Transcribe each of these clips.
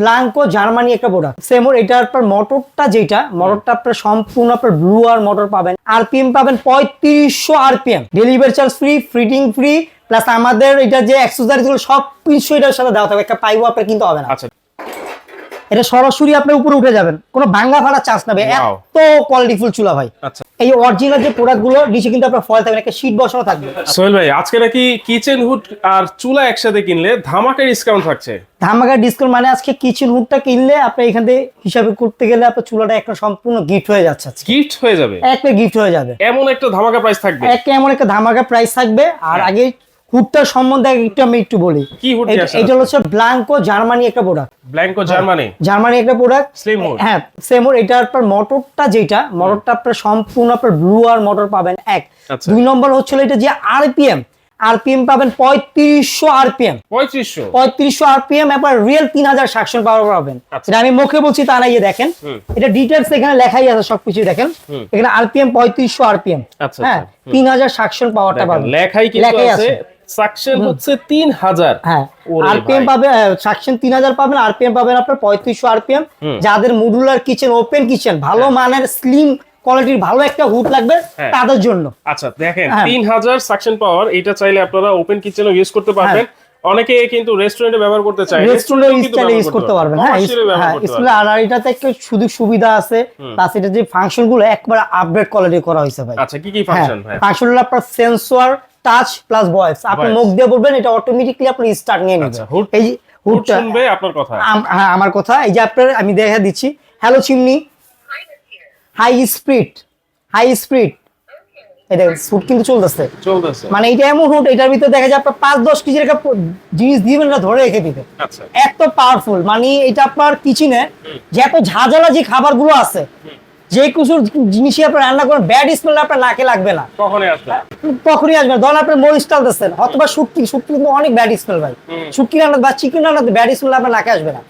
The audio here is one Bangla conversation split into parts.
ব্ল্যাঙ্কো জার্মানি একটা প্রোডাক্ট সেম এটা আপনার মোটরটা যেটা মোটরটা আপনার সম্পূর্ণ আপনার ব্লু আর মোটর পাবেন। আরপিএম পাবেন পঁয়ত্রিশশো RPM delivery charge free fitting free plus আমাদের এটা যে অ্যাক্সেসরিজ সব কিছু এটার সাথে দেওয়া থাকবে। একটা পাইপ আপনার কিনতে হবে না। আচ্ছা। এটা সরাসরি আপনি উপরে উঠে যাবেন। কোনো ভাঙ্গা ফাড়া চান্স নেবে. এত কোয়ালিটিফুল চুলা ভাই। আচ্ছা। এই অরিজিনাল যে প্রোডাক্টগুলো নিচে কিন্তু আপনার ফল থাকবে একটা শীট বসানো থাকবে। সোহেল ভাই আজকে নাকি কিচেন হুড আর চুলা একসাথে কিনলে ধামাকা ডিসকাউন্ট থাকছে। ধামাকা ডিসকাউন্ট মানে আজকে কিচেন হুডটা কিনলে আপনি এখান থেকে হিসাবে করতে গেলে আপনার চুলাটা একটা সম্পূর্ণ গিফট হয়ে যাচ্ছে গিফট হয়ে যাবে? একটা গিফট হয়ে যাবে। এমন একটা ধামাকা প্রাইস থাকবে? একটা এমন একটা ধামাকা প্রাইস থাকবে। আর হ্যাঁ। আগে হুডটার সম্বন্ধে একটু আমি একটু বলি। কি হুড এটা- হচ্ছে ব্ল্যাঙ্কো জার্মানি একটা প্রোডাক্ট ব্ল্যাঙ্কো জার্মানি? জার্মানি একটা প্রোডাক্ট hood. হ্যাঁ সেম এটা আপনার মোটরটা যেটা মোটরটা আপনার সম্পূর্ণ আপনার ব্লু আর মোটর পাবেন এক। আচ্ছা। দুই নম্বর হচ্ছিল এটা যে আরপিএম আরপিএম পাবেন পঁয়ত্রিশশো আরপিএম পঁয়ত্রিশশো? পঁয়ত্রিশশো আরপিএম এবার রিয়েল তিন হাজার সাকশন পাওয়ার পাবেন। আচ্ছা। এটা আমি মুখে বলছি তা না ইয়ে দেখেন এটা ডিটেলস এখানে লেখাই আছে সবকিছু দেখেন। এখানে আরপিএম পঁয়ত্রিশশো আরপিএম আচ্ছা, হ্যাঁ। তিন হাজার সাকশন পাওয়ারটা পাবেন। লেখাই আছে। সাকশন হচ্ছে তিন হাজার। হ্যাঁ আরপিএম পাবে সাকশন তিন হাজার পাবেন আরপিএম পাবেন আপনার পঁয়ত্রিশশো আরপিএম যাদের মডুলার কিচেন ওপেন কিচেন ভালো মানের স্লিম কোয়ালিটির ভালো একটা হুড লাগবে হ্যাঁ। তাদের জন্য। আচ্ছা দেখেন হ্যাঁ। তিন হাজার সাকশন পাওয়ার এটা চাইলে আপনারা ওপেন কিচেনও ইউজ করতে পারবেন। অনেকে কিন্তু রেস্টুরেন্টে ব্যবহার করতে চায় রেস্টুরেন্টে ইউজ করতে পারবেন। হ্যাঁ হ্যাঁ। আর এটাতে একটা শুধু সুবিধা আছে প্লাস এটা যে ফাংশনগুলো একবারে আপডেট কোয়ালিটি করা হয়েছে ভাই। আচ্ছা কি কি হ্যাঁ ফাংশন ভাই ফাংশন হলো আপনার সেন্সর টাচ প্লাস ভয়েস আপনি মুখ দিয়ে বলবেন এটা অটোমেটিকলি আপনি স্টার্ট নিয়ে নেবে আচ্ছা, এই যে হুডটা শুনবে আপনার কথা। হ্যাঁ আমার কথা। এই যে আপনার আমি দেখা দিচ্ছি। Hello chimney high speed high speed এই দেখেন হুড কিন্তু চলতেছে। চলতেছে। মানে এটা এমন হুড এটার ভিতরে দেখা যায় আপনার পাঁচ দশ কেজির একটা জিনিস দিবেন এটা ধরে রেখে দিবে আচ্ছা। এত পাওয়ারফুল মানে এটা আপনার কিচেনে যে এত ঝাঁঝালা যে খাবারগুলো আছে যে কিছু জিনিসই আপনার রান্না করেন ব্যাড স্মেল আপনার নাকে লাগবে না। কখনই আসবে। কখনই আসবে না। ধরেন আপনি মরিচ টালতেছেন অথবা শুটকি শুটকি কিন্তু অনেক ব্যাড স্মেল ভাই। শুক্তি শুটকি রান্না বা চিকেন রান্নাতে ব্যাড স্মেল আপনার নাকে আসবে না।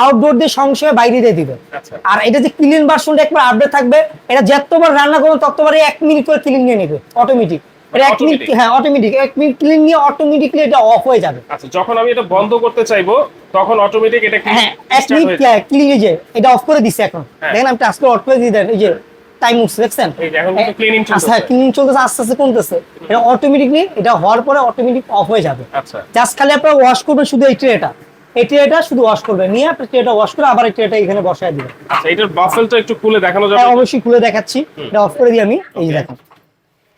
আউটডোর দিয়ে সংশয়ে বাইরে দিয়ে দিবে আচ্ছা। আর এটা যে ক্লিন বাসনটা একবার আপডেট থাকবে এটা যতবার রান্না করবেন ততবারই এক মিনিট করে ক্লিন নিয়ে নিবে অটোমেটিক এটা এক মিনিট হ্যাঁ অটোমেটিক এক মিনিট ক্লিন নিয়ে অটোমেটিকলি এটা অফ হয়ে যাবে। আচ্ছা যখন আমি এটা বন্ধ করতে চাইব তখন অটোমেটিক এটা হ্যাঁ এক মিনিট ক্লিন যে এটা অফ করে দিছে এখন। দেখেন আমি টাস্ক অফ করে দিয়ে এই যে টাইম উঠছে দেখছেন? এই যে এখন কিন্তু cleaning চলতেছে। ক্লিনিং চলতেছে আস্তে আস্তে কমতেছে। এটা অটোমেটিকলি এটা হওয়ার পরে অটোমেটিক অফ হয়ে যাবে। আচ্ছা। জাস্ট খালি আপনারা ওয়াশ করবেন শুধু এই ট্রেটা এই ট্রেটা শুধু ওয়াশ করবেন। নিয়ে আপনি ট্রেটা ওয়াশ করে আবার এই ট্রেটা এখানে বসায় দিবেন। আচ্ছা এটার বাফেলটা একটু খুলে দেখানো যাবে। হ্যাঁ অবশ্যই খুলে দেখাচ্ছি। এটা অফ করে দিই আমি। এই দেখেন।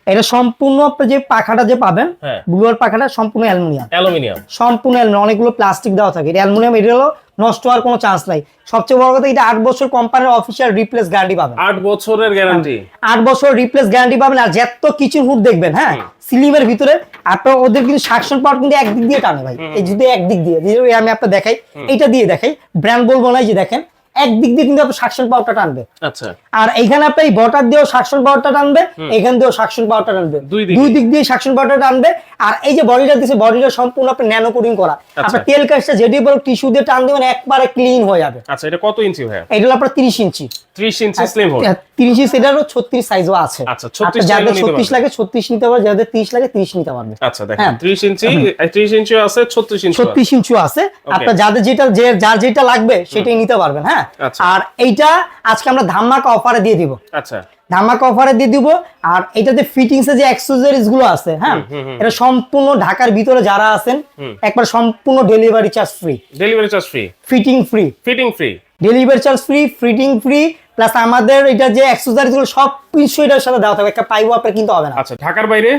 এটা সম্পূর্ণ আপনি যে পাখাটা যে পাবেন হ্যাঁ। ব্লুয়ার পাখাটা সম্পূর্ণ অ্যালুমিনিয়াম। অ্যালুমিনিয়াম। সম্পূর্ণ অ্যালুমিনিয়াম অনেকগুলো প্লাস্টিক দেওয়া থাকে। এটা অ্যালুমিনিয়াম এটা হলো নষ্ট হওয়ার কোনো চান্স নাই। সবচেয়ে বড় কথা এটা আট বছর কোম্পানির অফিসিয়াল রিপ্লেস গ্যারান্টি পাবেন। আট বছরের গ্যারান্টি আট বছর রিপ্লেস গ্যারান্টি পাবেন আর যত কিচেন হুড দেখবেন হ্যাঁ। সিলিমের ভিতরে আপনার ওদের কিন্তু সাকশন পাওয়ার কিন্তু একদিক দিয়ে টানে ভাই। এই যদি একদিক দিয়ে আমি আপনার দেখাই এটা দিয়ে দেখাই। ব্র্যান্ড বলব না যে দেখেন একদিক দিয়ে কিন্তু সাকশন পাওয়ারটা টানবে আচ্ছা। আর এইখানে আপনি এই বটার দিয়েও সাকশন পাওয়ারটা টানবে এখান দিয়েও সাকশন পাওয়ারটা টানবে দুই দিক দিয়ে। সাকশন পাওয়ারটা টানবে আর এই যে বডিটা দিচ্ছে বডিটা সম্পূর্ণ আপনি ন্যানো কোটিং করা। আচ্ছা। আপনার তেল কাজটা যেটি বড় টিস্যু দিয়ে টান দেবেন একবারে ক্লিন হয়ে যাবে। আচ্ছা এটা কত ইঞ্চি ভাই এটা হলো আপনার তিরিশ ইঞ্চি। ত্রিশ ইঞ্চি স্লিম হোল। তিরিশ ইঞ্চি সেটারও ছত্রিশ সাইজও আছে। আচ্ছা, 36 যাদের চাইলেও নিতে ছত্রিশ পারবে। লাগে ছত্রিশ নিতে পারবে যাদের তিরিশ লাগে তিরিশ নিতে পারবে। আচ্ছা দেখেন হ্যাঁ। ত্রিশ ইঞ্চি ত্রিশ ইঞ্চি আছে ছত্রিশ ইঞ্চি ছত্রিশ ইঞ্চু আছে। আপনার যাদের যেটা যে যার যেটা লাগবে সেটাই নিতে পারবেন হ্যাঁ? আচ্ছা। আর এইটা আজকে আমরা ধামাকা অফারে দিয়ে দিব। আচ্ছা। ধামাকা অফারে দিয়ে দিব আর এটাতে ফিটিংস এর যে অ্যাক্সেসরিজগুলো আছে হ্যাঁ? এটা সম্পূর্ণ ঢাকার ভিতরে যারা আছেন একবার সম্পূর্ণ delivery charge free delivery charge free fitting free fitting free delivery charge free fitting free plus আমাদের এটা যে অ্যাক্সেসরিজগুলো সব কিছু এটার সাথে দেওয়া থাকবে একটা পাইপও আপনার কিনতে হবে না। আচ্ছা ঢাকার বাইরে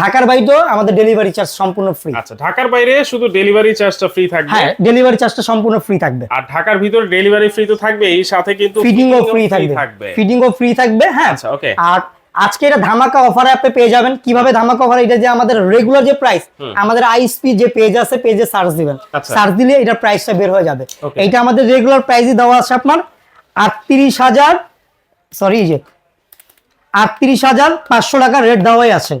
ঢাকার বাইরেও আমাদের ডেলিভারি চার্জ সম্পূর্ণ ফ্রি আচ্ছা ঢাকার বাইরে শুধু ডেলিভারি চার্জটা ফ্রি থাকবে? হ্যাঁ ডেলিভারি চার্জটা সম্পূর্ণ ফ্রি থাকবে। আর ঢাকার ভিতরে ডেলিভারি ফ্রি তো থাকবে এই সাথে কিন্তু ফিটিংও ও ফ্রি থাকবে। ফিটিংও ফ্রি থাকবে হ্যাঁ। আচ্ছা, okay. আর আজকে এটা ধামাকা অফারে আপনি পেয়ে যাবেন। কীভাবে ধামাকা অফার এটা যে আমাদের রেগুলার যে প্রাইস আমাদের আইএসপি যে পেজ আছে পেজে সার্চ দিবেন। আচ্ছা। সার্চ দিলে এটা প্রাইসটা বের হয়ে যাবে। এটা আমাদের রেগুলার প্রাইসই দেওয়া আছে আপনার আটত্রিশ হাজার সরি যে আটত্রিশ হাজার পাঁচশো টাকা রেট দেওয়াই আছে।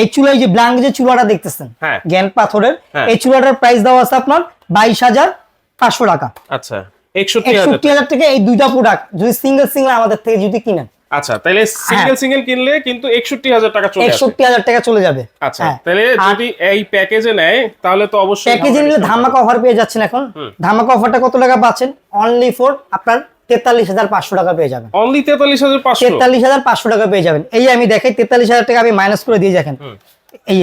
এই চুলায় যে ব্ল্যাঙ্ক যে চুলাটা দেখতেছেন হ্যাঁ। জ্ঞান পাথরের হ্যাঁ। এই চুলাটার প্রাইস দেওয়া আছে আপনার বাইশ হাজার পাঁচশো টাকা। আচ্ছা একষট্টি হাজার টাকা। এই দুইটা প্রোডাক্ট যদি সিঙ্গেল সিঙ্গেল আমাদের থেকে যদি কিনেন। আচ্ছা তাহলে সিঙ্গেল সিঙ্গেল কিনলে কিন্তু একষট্টি হাজার টাকা চলে একষট্টি হাজার টাকা চলে যাবে। আচ্ছা হ্যাঁ। তাহলে যদি এই প্যাকেজে নেয় তাহলে তো অবশ্যই প্যাকেজে নিলে ধামাকা অফার পেয়ে যাচ্ছেন এখন। ধামাকা অফারটা কত টাকা পাচ্ছেন? অনলি ফর আপনার তেতাল্লিশ হাজার পাঁচশো টাকা পেয়ে যাবেন। অনলি তেতাল্লিশ হাজার পাঁচশো? তেতাল্লিশ হাজার পাঁচশো টাকা পেয়ে যাবেন। এই আমি দেখাই তেতাল্লিশ হাজার টাকা আমি মাইনাস করে দিয়ে দেখেন। এই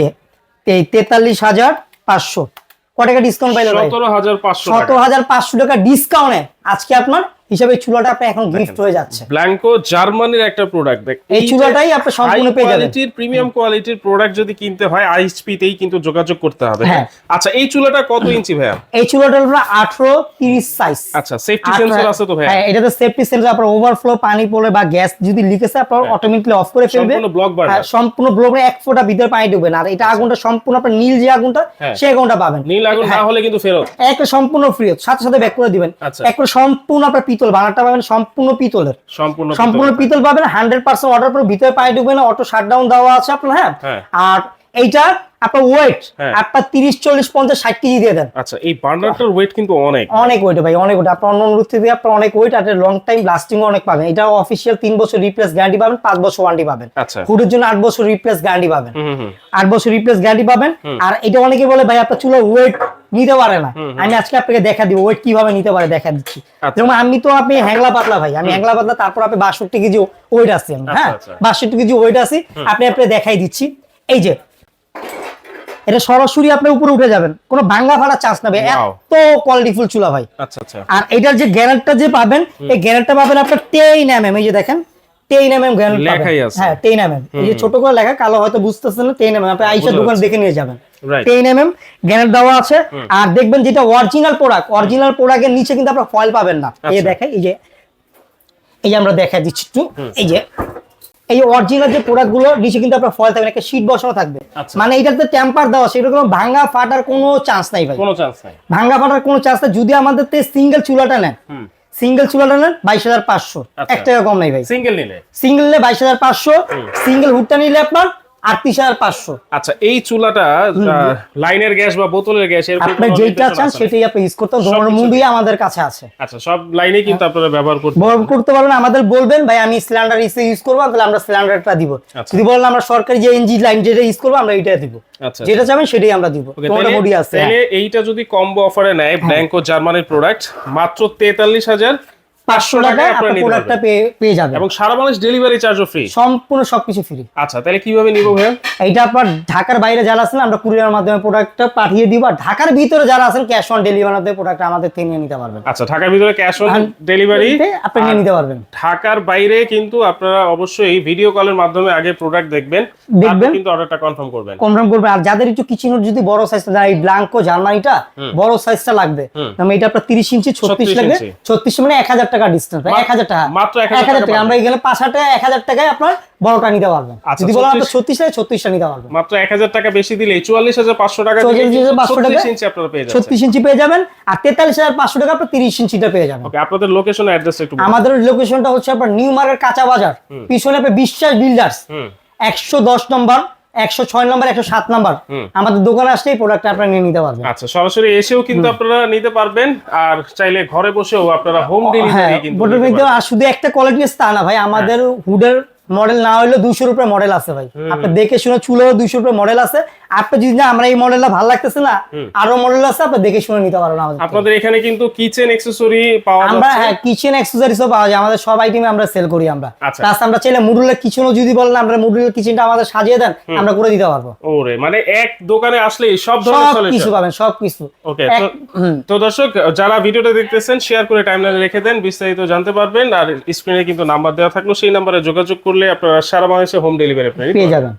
এই তেতাল্লিশ হাজার পাঁচশো। ক টাকা ডিসকাউন্ট পাইলেন ভাই? সতেরো হাজার পাঁচশো সতেরো হাজার পাঁচশো টাকা ডিসকাউন্টে আজকে আপনার হিসাবে চুলাটা আপনার এখন গিফট হয়ে যাচ্ছে। ব্ল্যাঙ্কো জার্মানির একটা প্রোডাক্ট দেখ এই চুলাটাই আপনি সম্পূর্ণ পেয়ে যাবেন। কোয়ালিটির প্রিমিয়াম কোয়ালিটির প্রোডাক্ট যদি কিনতে হয় আইএসপি তেই কিন্তু যোগাযোগ করতে হবে হ্যাঁ। আচ্ছা এই চুলাটা কত ইঞ্চি ভাইয়া? এই চুলাটা হলো আঠারো তিরিশ সাইজ আচ্ছা সেফটি সেন্সর আছে তো ভাইয়া? হ্যাঁ এটাতে সেফটি সেন্সর আপনার ওভারফ্লো পানি পড়লে বা গ্যাস যদি লিকেছে আপনার অটোমেটিকলি অফ করে ফেলবে। সম্পূর্ণ ব্লক হ্যাঁ, বার্নার সম্পূর্ণ ব্লকে এক ফোঁটা ভিতরে পানি ঢুকবে না। আর এটা আগুনটা সম্পূর্ণ আপনার নীল যে আগুনটা হ্যাঁ। সেই আগুনটা পাবেন। নীল আগুন না হলে কিন্তু ফেরত। একটা সম্পূর্ণ ফ্রি সাথে সাথে ব্যাক করে দিবেন। আচ্ছা। একটা সম্পূর্ণ আপনার পিতল বানারটা পাবেন সম্পূর্ণ পিতলের। সম্পূর্ণ সম্পূর্ণ পিতল পাবেন হান্ড্রেড পার্সেন্ট অর্ডার পরে ভিতরে পায়ে ঢুকবে না অটো শাটডাউন দেওয়া আছে আপনার হ্যাঁ? হ্যাঁ। আর এইটা আপনার ওয়েট হ্যাঁ। আপনার তিরিশ চল্লিশ পঞ্চাশ ষাট কেজি দিয়ে দেন। আচ্ছা এই বার্নারটার ওয়েট কিন্তু অনেক। অনেক ওয়েট ভাই অনেক ওয়েট আপনার অন্য অনুরোধ থেকে আপনার অনেক ওয়েট আর লং টাইম লাস্টিং অনেক পাবেন। এটা অফিসিয়াল তিন বছর রিপ্লেস গ্যারান্টি পাবেন পাঁচ বছর ওয়ারেন্টি পাবেন। আচ্ছা। ফুডের জন্য আট বছর রিপ্লেস গ্যারান্টি পাবেন। আট বছর রিপ্লেস গ্যারান্টি পাবেন। আর এটা অনেকে বলে ভাই আপনার চুলা ওয়েট নিতে পারে না। আমি আজকে আপনাকে দেখা দিব ওয়েট কীভাবে নিতে পারে দেখা দিচ্ছি। আচ্ছা। যেমন আমি তো আপনি হ্যাংলা পাতলা ভাই আমি হ্যাংলা পাতলা তারপর আপনি বাষট্টি কেজি ওয়েট আছি আমি, হ্যাঁ? আচ্ছা। বাষট্টি কেজি ওয়েট আছি আপনি আপনি দেখাই দিচ্ছি। এই যে এটা সরাসরি আপনি উপরে উঠে যাবেন। কোনো ভাঙ্গা ফাড়া চান্স না ভাই। এত কোয়ালিটিফুল চুলা ভাই। আচ্ছা আচ্ছা। আর এটার যে গ্যারান্টটা যে পাবেন এই গ্যারান্টটা পাবেন আপনার টেইন এম এম এই যে দেখেন টেন এম এম গ্যারান্ট লেখাই আছে। হ্যাঁ টেন এম এম এই যে ছোট করে লেখা কালো হয়তো বুঝতেছেন না টেন এম এম আপনি আইসা দোকান দেখে নিয়ে যাবেন. টেন এম এম গ্যারান্ট দেওয়া আছে। আর দেখবেন যেটা অরিজিনাল প্রোডাক্ট অরিজিনাল প্রোডাক্টের নিচে কিন্তু আপনার ফয়েল পাবেন না। এই আচ্ছা। দেখেন এই যে এই যে আমরা দেখা দিচ্ছি একটু। এই যে এই অরিজিনাল যে প্রোডাক্টগুলো নিচে কিন্তু আপনার ফয়েল থাকবে একটা শীট বসানো থাকবে। মানে মানে এটাতে টেম্পার দেওয়া সেটা কোনো ভাঙ্গা ফাটার কোনো চান্স নাই ভাই। কোনো চান্স নাই। ভাঙ্গা ফাটার কোনো চান্স নাই যদি আমাদের সিঙ্গেল চুলাটা নেন হুম। সিঙ্গেল চুলাটা নেন বাইশ হাজার পাঁচশো। আচ্ছা। এক টাকা কম নাই ভাই। সিঙ্গেল নিলে? সিঙ্গেল নিলে বাইশ হাজার পাঁচশো সিঙ্গেল হুডটা নিলে আপনার আটত্রিশ হাজার পাঁচশো। আচ্ছা এই চুলাটা লাইনের গ্যাস বা বোতলের গ্যাস কোনো যেটা চান সেটাই আপনি ইউজ করতে সবকিছু মুভি আমাদের কাছে আছে। আচ্ছা সব লাইনে কিন্তু আপনারা ব্যবহার করতে ব্যবহার করতে পারবেন আমাদের বলবেন ভাই আমি সিলিন্ডার ইউজ করব তাহলে আমরা সিলিন্ডারটা দিব। আচ্ছা। যদি বলেন আমরা সরকারি যে এনজি লাইন যেটা ইউজ করব আমরা এইটা দিব। আচ্ছা যেটা চাবেন সেটাই আমরা দিব। তোমার আছে হ্যাঁ। তাহলে এইটা যদি কম্বো অফারে নেয় ব্ল্যাঙ্কো জার্মানির প্রোডাক্ট মাত্র তেতাল্লিশ হাজার পাঁচশো টাকায় আপনার প্রোডাক্টটা পেয়ে যাবেন। এবং সারা বাংলাদেশ ডেলিভারি চার্জও ফ্রি সম্পূর্ণ সবকিছু ফ্রি আচ্ছা তাহলে কীভাবে নিবো ভাইয়া? এইটা আপনার ঢাকার বাইরে যারা আছেন আমরা কুরিয়ার মাধ্যমে প্রোডাক্টটা পাঠিয়ে দিব। আর ঢাকার ভিতরে যারা আছেন ক্যাশ অন মাধ্যমে প্রোডাক্ট আমাদের থেকে নিয়ে নিতে পারবেন। আচ্ছা ঢাকার ভিতরে ক্যাশ অন ডেলিভারি আপনি নিয়ে নিতে পারবেন। ঢাকার বাইরে কিন্তু আপনারা অবশ্যই ভিডিও কলের মাধ্যমে আগে প্রোডাক্ট দেখবেন। দেখবেন। কিন্তু অর্ডারটা কনফার্ম করবেন। কনফার্ম করবেন। আর যাদের একটু কিচেনের যদি বড় সাইজটা এই ব্ল্যাঙ্কো জার্মানিটা বড় সাইজটা লাগবে আমি এটা আপনার তিরিশ ইঞ্চি ছত্রিশ 36 লাগবে। ইঞ্চি। ছত্রিশ মানে এক হাজার টাকা ডিস্টেন্স এক হাজার টাকা। মাত্র এক হাজার টাকা আমরা এখানে পাঁচ হাজার টাকা এক হাজার টাকায় আপনার বড়টা নিতে পারবেন। আচ্ছা, যদি বলেন আপনার 36 ছত্রিশ টাকা ছত্রিশটা নিতে পারবেন। মাত্র এক হাজার টাকা বেশি দিলে চুয়াল্লিশ হাজার পাঁচশো টাকা দিলে 44,500 টাকা? ছত্রিশ ইঞ্চি আপনারা পেয়ে যাচ্ছেন ছত্রিশ ইঞ্চি পেয়ে যাবেন আর তেতাল্লিশ হাজার পাঁচশো টাকা আপনার তিরিশ ইঞ্চিটা পেয়ে যাবেন। ওকে আপনাদের লোকেশন অ্যাড্রেস একটু আমাদের লোকেশনটা হচ্ছে আপনার নিউ মার্কেট কাঁচা বাজার। পিছনে আপনার বিশ্বাস বিল্ডার্স একশো দশ নম্বর। একশো ছয় নম্বর একশো সাত নম্বর। আমাদের দোকানে আসলেই প্রোডাক্ট আপনারা নিয়ে নিতে পারবেন। আচ্ছা সরাসরি এসেও কিন্তু আপনারা নিতে পারবেন আর চাইলে ঘরে বসেও আপনারা হোম হ্যাঁ ডেলিভারি কিন্তু শুধু একটা কোয়ালিটি তা না ভাই আমাদের হুডের মডেল না হলেও দুইশোর উপরে মডেল আছে ভাই। আপনি দেখে শুনে চুলেও দুইশোর উপরে মডেল আছে। আপনি যদি না আমরা এই মডেলটা ভালো লাগতেছে না আরও মডেল আছে আপনি দেখে শুনে নিতে পারবেন আমাদের। আপনাদের এখানে কিন্তু কিচেন অ্যাকসেসরি পাওয়া আমরা হ্যাঁ কিচেন অ্যাক্সেসরিজও পাওয়া যায়। আমাদের সব আইটেমে আমরা সেল করি আমরা। আচ্ছা। প্লাস আমরা চাইলে মডুলার কিচেনও যদি বলেন আমরা মডুলার কিচেনটা আমাদের সাজিয়ে দেন আমরা করে দিতে পারব। ওরে মানে এক দোকানে আসলে সব ধরনের সব কিছু পাবেন সব কিছু। ওকে তো দর্শক যারা ভিডিওটা দেখতেছেন শেয়ার করে টাইমলাইনে রেখে দেন বিস্তারিত জানতে পারবেন। আর স্ক্রিনে কিন্তু নাম্বার দেওয়া থাকল সেই নাম্বারে যোগাযোগ করলে আপনারা সারা বাংলাদেশে হোম ডেলিভারি পেয়ে যাবেন।